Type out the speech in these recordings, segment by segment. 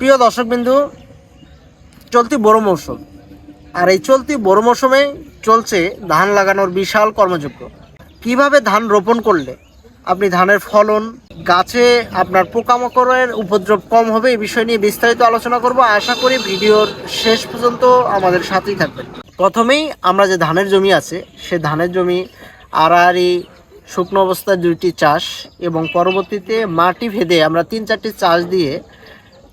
প্রিয় দর্শকবিন্দু, চলতি বড় মৌসুম। আর এই চলতি বড় মৌসুমে চলছে ধান লাগানোর বিশাল কর্মযজ্ঞ। কীভাবে ধান রোপণ করলে আপনি ধানের ফলন, গাছে আপনার পোকামাকড়ের উপদ্রব কম হবে এই বিষয় নিয়ে বিস্তারিত আলোচনা করব। আশা করি ভিডিওর শেষ পর্যন্ত আমাদের সাথেই থাকবেন। প্রথমেই আমরা যে ধানের জমি আছে, সে ধানের জমি আড়াআড়ি শুকনো অবস্থায় দুইটি চাষ এবং পরবর্তীতে মাটি ভেদে আমরা তিন চারটি চাষ দিয়ে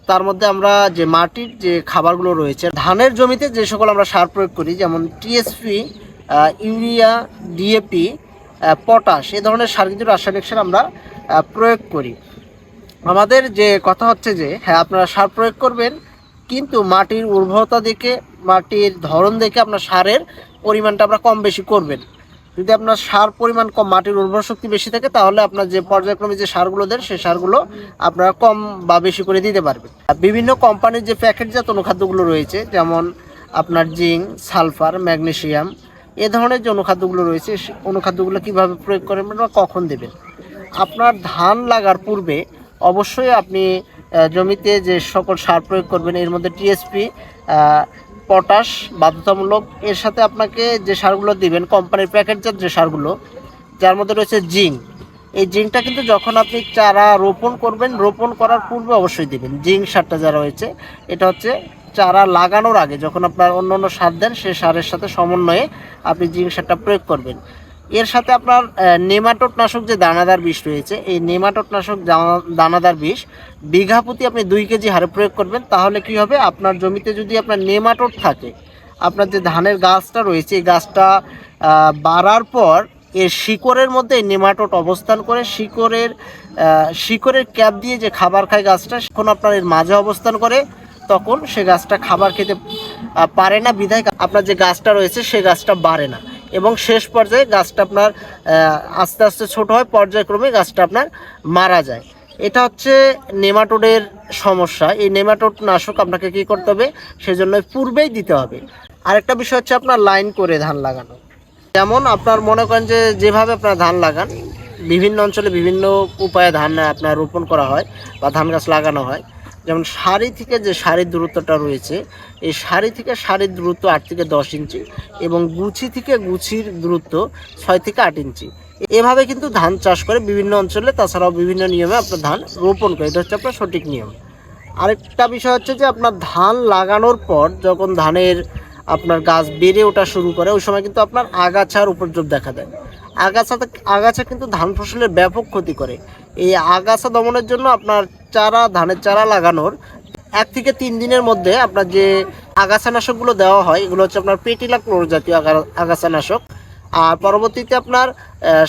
তার মধ্যে আমরা যে মাটির যে খাবারগুলো রয়েছে, ধানের জমিতে যে সকল আমরা সার প্রয়োগ করি, যেমন টিএসপি ইউরিয়া ডিএপি পটাশ, এ ধরনের সার কিন্তু রাসায়নিক সার আমরা প্রয়োগ করি। আমাদের যে কথা হচ্ছে যে হ্যাঁ আপনারা সার প্রয়োগ করবেন, কিন্তু মাটির উর্বরতা দেখে, মাটির ধরন দেখে আপনার সারের পরিমাণটা আমরা কম বেশি করবেন। যদি আপনার সার পরিমাণ কম, মাটির উর্বর শক্তি বেশি থাকে, তাহলে আপনার যে পর্যায়ক্রমে যে সারগুলো দেন, সেই সারগুলো আপনারা কম বা বেশি করে দিতে পারবেন। বিভিন্ন কোম্পানির যে প্যাকেটজাত অনুখাদ্যগুলো রয়েছে, যেমন আপনার জিঙ্ক, সালফার, ম্যাগনেসিয়াম, এ ধরনের যে অনুখাদ্যগুলো রয়েছে, সে অনুখাদ্যগুলো কীভাবে প্রয়োগ করবেন বা কখন দেবেন? আপনার ধান লাগার পূর্বে অবশ্যই আপনি জমিতে যে সকল সার প্রয়োগ করবেন, এর মধ্যে টিএসপি পটাশ বাধ্যতামূলক, এর সাথে আপনাকে যে সারগুলো দিবেন কোম্পানির প্যাকেটজাত যে সারগুলো, যার মধ্যে রয়েছে জিঙ্ক। এই জিঙ্কটা কিন্তু যখন আপনি চারা রোপণ করবেন, রোপণ করার পূর্বে অবশ্যই দিবেন। জিঙ্ক সারটা যা রয়েছে, এটা হচ্ছে চারা লাগানোর আগে যখন আপনার অন্য অন্য সার দেন, সেই সারের সাথে সমন্বয়ে আপনি জিঙ্ক সারটা প্রয়োগ করবেন। এর সাথে আপনার নেমাটোট নাশক যে দানাদার বিষ রয়েছে, এই নেমাটোট নাশক দানা- দানাদার বিষ, বিঘা প্রতি আপনি দুই কেজি হারে প্রয়োগ করবেন, তাহলে কি হবে? আপনার জমিতে যদি আপনার নেমাটোট থাকে, আপনার যে ধানের গাছটা রয়েছে, এই গাছটা বাড়ার পর এর শিকড়ের মধ্যে নেমাটোট অবস্থান করে, শিকড়ের শিকড়ের ক্যাপ দিয়ে যে খাবার খায় গাছটা এখন আপনার এর মাঝে অবস্থান করে, তখন সে গাছটা খাবার খেতে পারে না, বিধায় আপনার যে গাছটা রয়েছে, সে গাছটা বাড়ে না। এবং শেষ পর্যায়ে গাছটা আপনার আস্তে আস্তে ছোট হয়, পর্যায়ক্রমে গাছটা আপনার মারা যায়। এটা হচ্ছে নেমাটোডের সমস্যা। এই নেমাটোড নাশক আপনাকে কি করতে হবে? সেজন্য পূর্বেই দিতে হবে। আরেকটা বিষয় হচ্ছে আপনার লাইন করে ধান লাগানো। যেমন আপনার মনে করেন যে যেভাবে আপনার ধান লাগান, বিভিন্ন অঞ্চলে বিভিন্ন উপায়ে ধান আপনার রোপণ করা হয় বা ধান গাছ লাগানো হয়। যেমন সারি থেকে যে সারির দূরত্বটা রয়েছে, এই সারি থেকে সারির দূরত্ব আট থেকে দশ ইঞ্চি এবং গুছি থেকে গুছির দূরত্ব ছয় থেকে আট ইঞ্চি। এভাবে কিন্তু ধান চাষ করে বিভিন্ন অঞ্চলে, তাছাড়াও বিভিন্ন নিয়মে আপনার ধান রোপণ করে। এটা হচ্ছে আপনার সঠিক নিয়ম। আরেকটা বিষয় হচ্ছে যে আপনার ধান লাগানোর পর যখন ধানের আপনার গাছ বেড়ে ওঠা শুরু করে, ওই সময় কিন্তু আপনার আগাছার উপদ্রব দেখা দেয়। আগাছা আগাছা কিন্তু ধান ফসলের ব্যাপক ক্ষতি করে। এই আগাছা দমনের জন্য আপনার চারা, ধানের চারা লাগানোর এক থেকে তিন দিনের মধ্যে আপনার যে আগাছানাশকগুলো দেওয়া হয়, এগুলো হচ্ছে আপনার পেটিলা ক্লোর জাতীয় আগাছানাশক। আর পরবর্তীতে আপনার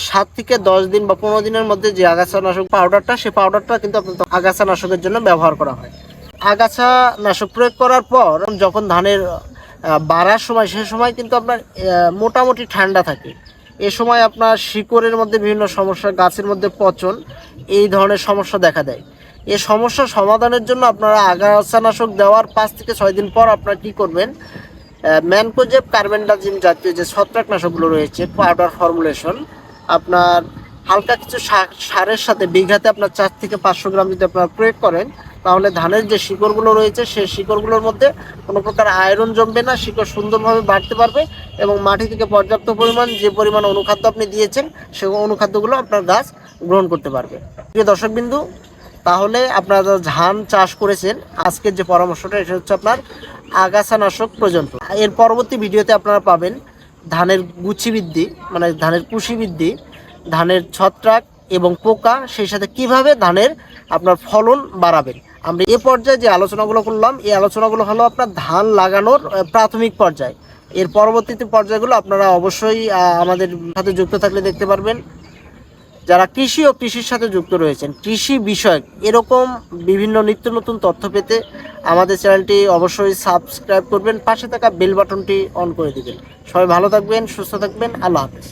সাত থেকে দশ দিন বা পনেরো দিনের মধ্যে যে আগাছানাশক পাউডারটা সেই পাউডারটা কিন্তু আপনার আগাছানাশকের জন্য ব্যবহার করা হয়। আগাছা নাশক প্রয়োগ করার পর, যখন ধানের বাড়ার সময়, সে সময় কিন্তু আপনার মোটামুটি ঠান্ডা থাকে। এ সময় আপনার শিকড়ের মধ্যে বিভিন্ন সমস্যা, গাছের মধ্যে পচন, এই ধরনের সমস্যা দেখা দেয়। এই সমস্যা সমাধানের জন্য আপনারা আগাছানাশক দেওয়ার পাঁচ থেকে ছয় দিন পর আপনারা কি করবেন? ম্যানকোজেব কার্বেন্ডাজিম জাতীয় যে ছত্রাকনাশকগুলো রয়েছে পাউডার ফর্মুলেশন আপনার হালকা কিছু সারের সাথে বিঘাতে আপনার চার থেকে পাঁচশো গ্রাম যদি আপনারা প্রয়োগ করেন, তাহলে ধানের যে শিকড়গুলো রয়েছে, সেই শিকড়গুলোর মধ্যে কোনো প্রকার আয়রন জমবে না, শিকড় সুন্দরভাবে বাড়তে পারবে এবং মাটি থেকে পর্যাপ্ত পরিমাণ যে পরিমাণ অনুখাদ্য আপনি দিয়েছেন, সেই অনুখাদ্যগুলো আপনার গাছ গ্রহণ করতে পারবে। প্রিয় দর্শকবিন্দু তাহলে আপনারা ধান চাষ করেছেন, আজকের যে পরামর্শটা, এটা হচ্ছে আপনার আগাছানাশক পর্যন্ত এর পরবর্তী ভিডিওতে আপনারা পাবেন ধানের গুছি বৃদ্ধি মানে ধানের কুশি বৃদ্ধি, ধানের ছত্রাক এবং পোকা, সেই সাথে কীভাবে ধানের আপনার ফলন বাড়াবেন। আমরা এ পর্যায়ে যে আলোচনাগুলো করলাম, এই আলোচনাগুলো হলো আপনার ধান লাগানোর প্রাথমিক পর্যায়। এর পরবর্তীতে পর্যায়গুলো আপনারা অবশ্যই আমাদের সাথে যুক্ত থাকলে দেখতে পারবেন। যারা কৃষি ও কৃষির সাথে যুক্ত রয়েছেন, কৃষি বিষয়ক এরকম বিভিন্ন নিত্য নতুন তথ্য পেতে আমাদের চ্যানেলটি অবশ্যই সাবস্ক্রাইব করবেন, পাশে থাকা বেল বাটনটি অন করে দেবেন। সবাই ভালো থাকবেন, সুস্থ থাকবেন, আল্লাহ হাফেজ।